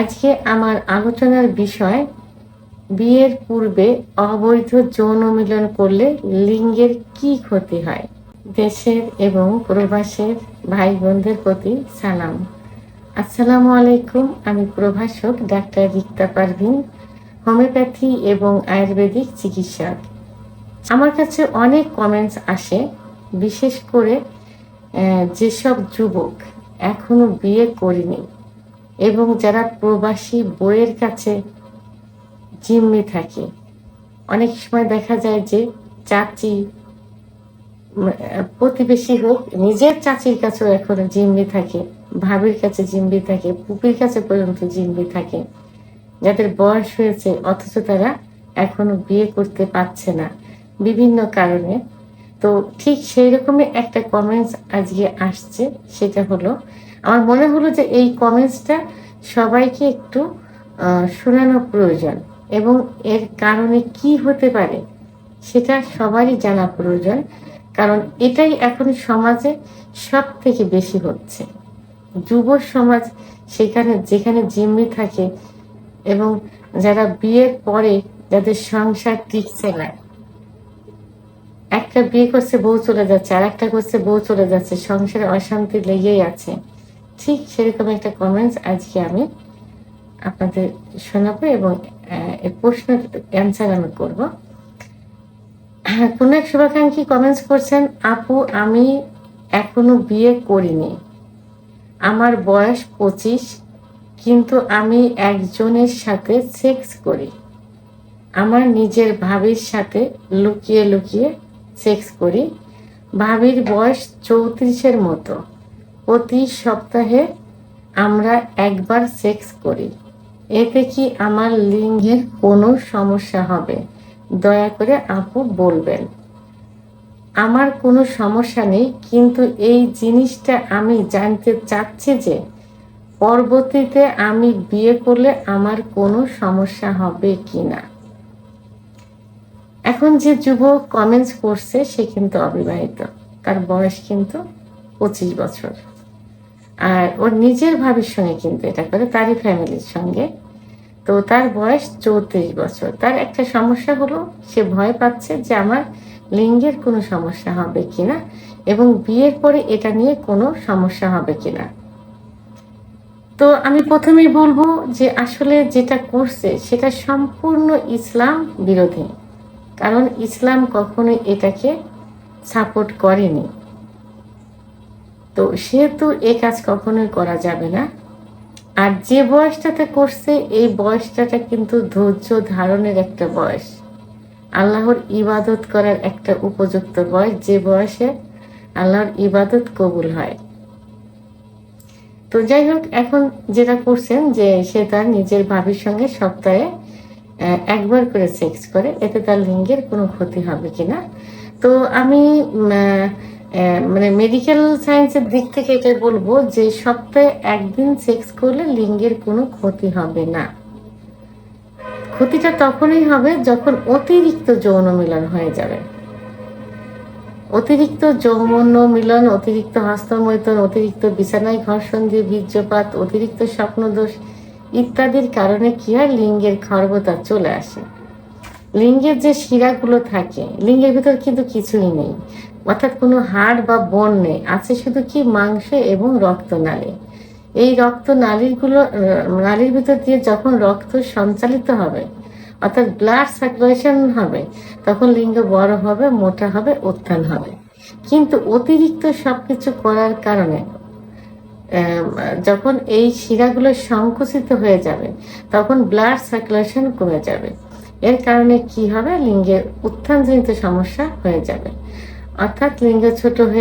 আজকে আমার আলোচনার বিষয়, বিয়ের পূর্বে অবৈধ যৌন মিলন করলে লিঙ্গের কি ক্ষতি হয়? দেশের এবং প্রবাসের ভাই বোনদের প্রতি সালাম। আসসালামু আলাইকুম, আমি প্রভাষক ডাক্তার রিক্তা পারভিন, হোমিওপ্যাথি এবং আয়ুর্বেদিক চিকিৎসক। আমার কাছে অনেক কমেন্টস আসে, বিশেষ করে যেসব যুবক এখনও বিয়ে করেনি এবং যারা প্রবাসী বইয়ের কাছে জিম্মি থাকে। অনেক সময় দেখা যায় যে চাচি প্রতিবেশী হোক, নিজের চাচির কাছেও এখনও জিম্মি থাকে, ভাবির কাছে জিম্মি থাকে, পুপির কাছে পর্যন্ত জিম্মি থাকে। যাদের বয়স হয়েছে, অথচ তারা এখনও বিয়ে করতে পারছে না বিভিন্ন কারণে। তো ঠিক সেই রকমই একটা কমেন্টস আজকে আসছে, সেটা হলো আমার মনে হলো যে এই কমেন্টসটা সবাইকে একটু শোনানো প্রয়োজন এবং এর কারণে কি হতে পারে সেটা সবারই জানা প্রয়োজন, কারণ এটাই এখন সমাজে সব থেকে বেশি হচ্ছে। যুব সমাজ সেখানে, যেখানে জিম্মি থাকে এবং যারা বিয়ের পরে যাদের সংসার টিকছে না, একটা বিয়ে করছে, বউ চলে যাচ্ছে আর একটা করছে, বউ চলে যাচ্ছে, সংসারে অশান্তি লেগেই আছে। ঠিক সেরকম একটা কমেন্টস আজকে আমি আপনাদের শোনাবো এবং প্রশ্নের অ্যান্সার আমি করব। হ্যাঁ, কোন এক শুভাকাঙ্ক্ষী কমেন্টস করছেন আপু আমি এখনও বিয়ে করিনি। আমার বয়স পঁচিশ কিন্তু আমি একজনের সাথে সেক্স করি। আমার নিজের ভাবির সাথে লুকিয়ে লুকিয়ে সেক্স করি। ভাবির বয়স চৌত্রিশের মতো। প্রতি সপ্তাহে আমরা একবার সেক্স করি। এতে কি আমার লিঙ্গের কোনো সমস্যা হবে? দয়া করে আপু বলবেন। আমার কোনো সমস্যা নেই, কিন্তু এই জিনিসটা আমি জানতে চাচ্ছি যে পরবর্তীতে আমি বিয়ে করলে আমার কোনো সমস্যা হবে কি না? এখন যে যুবক কমেন্টস করছে সে কিন্তু অবিবাহিত। তার বয়স কিন্তু পঁচিশ বছর। আর ওর নিজের ভাবির সঙ্গে কিন্তু এটা করে তারই ফ্যামিলির সঙ্গে। তো তার বয়স চৌত্রিশ বছর। তার একটা সমস্যা হলো, সে ভয় পাচ্ছে যে আমার লিঙ্গের কোনো সমস্যা হবে কিনা এবং বিয়ের পরে এটা নিয়ে কোনো সমস্যা হবে কিনা। তো আমি প্রথমেই বলব যে আসলে যেটা করছে, সেটা সম্পূর্ণ ইসলাম বিরোধী। কারণ ইসলাম কখনোই এটাকে সাপোর্ট করেনি। তো সেহেতু এ কাজ কখনোই করা যাবে না। আর যে বয়সটাতে করছে, এই বয়সটাটা কিন্তু ধৈর্য ধারণের একটা বয়স। আল্লাহর ইবাদত করার একটা উপযুক্ত বয়স, যে বয়সে আল্লাহর ইবাদত কবুল হয়। তো যাই হোক, এখন যেটা করছেন যে সে তার নিজের ভাবির সঙ্গে সপ্তাহে একবার করে সেক্স করে, এতে তার লিঙ্গের কোনো ক্ষতি হবে কিনা। তো আমি মানে মেডিকেল সায়েন্সের দিক থেকে এটা বলব যে সপ্তাহে একদিন সেক্স করলে লিঙ্গের কোনো ক্ষতি হবে না। ক্ষতিটা তখনই হবে যখন অতিরিক্ত যৌন মিলন হয়ে যাবে। অতিরিক্ত যৌন মিলন, অতিরিক্ত হস্তমৈথন, অতিরিক্ত বিছানায় ঘর্ষণ দিয়ে বীর্যপাত, অতিরিক্ত স্বপ্নদোষ ইত্যাদির কারণে কি হয়? লিঙ্গের খর্বতা চলে আসে। লিঙ্গের যে শিরাগুলো থাকে, লিঙ্গের ভিতর কিন্তু কিছুই নেই। অর্থাৎ কোনো হাড় বা বন নেই, আছে শুধু কি মাংস এবং রক্তনালী এই রক্ত নালীগুলো নালীর ভিতর দিয়ে যখন রক্ত সঞ্চালিত হবে, অর্থাৎ ব্লাড সার্কুলেশন হবে, তখন লিঙ্গ বড় হবে, মোটা হবে, উত্থান হবে। কিন্তু অতিরিক্ত সব কিছু করার কারণে যখন এই শিরাগুলো সংকুচিত হয়ে যাবে, তখন ব্লাড সার্কুলেশন কমে যাবে। এর কারণে কি হবে? লিঙ্গের উত্থানজনিত সমস্যা হয়ে যাবে। অর্থাৎ লিঙ্গ ছোট হয়ে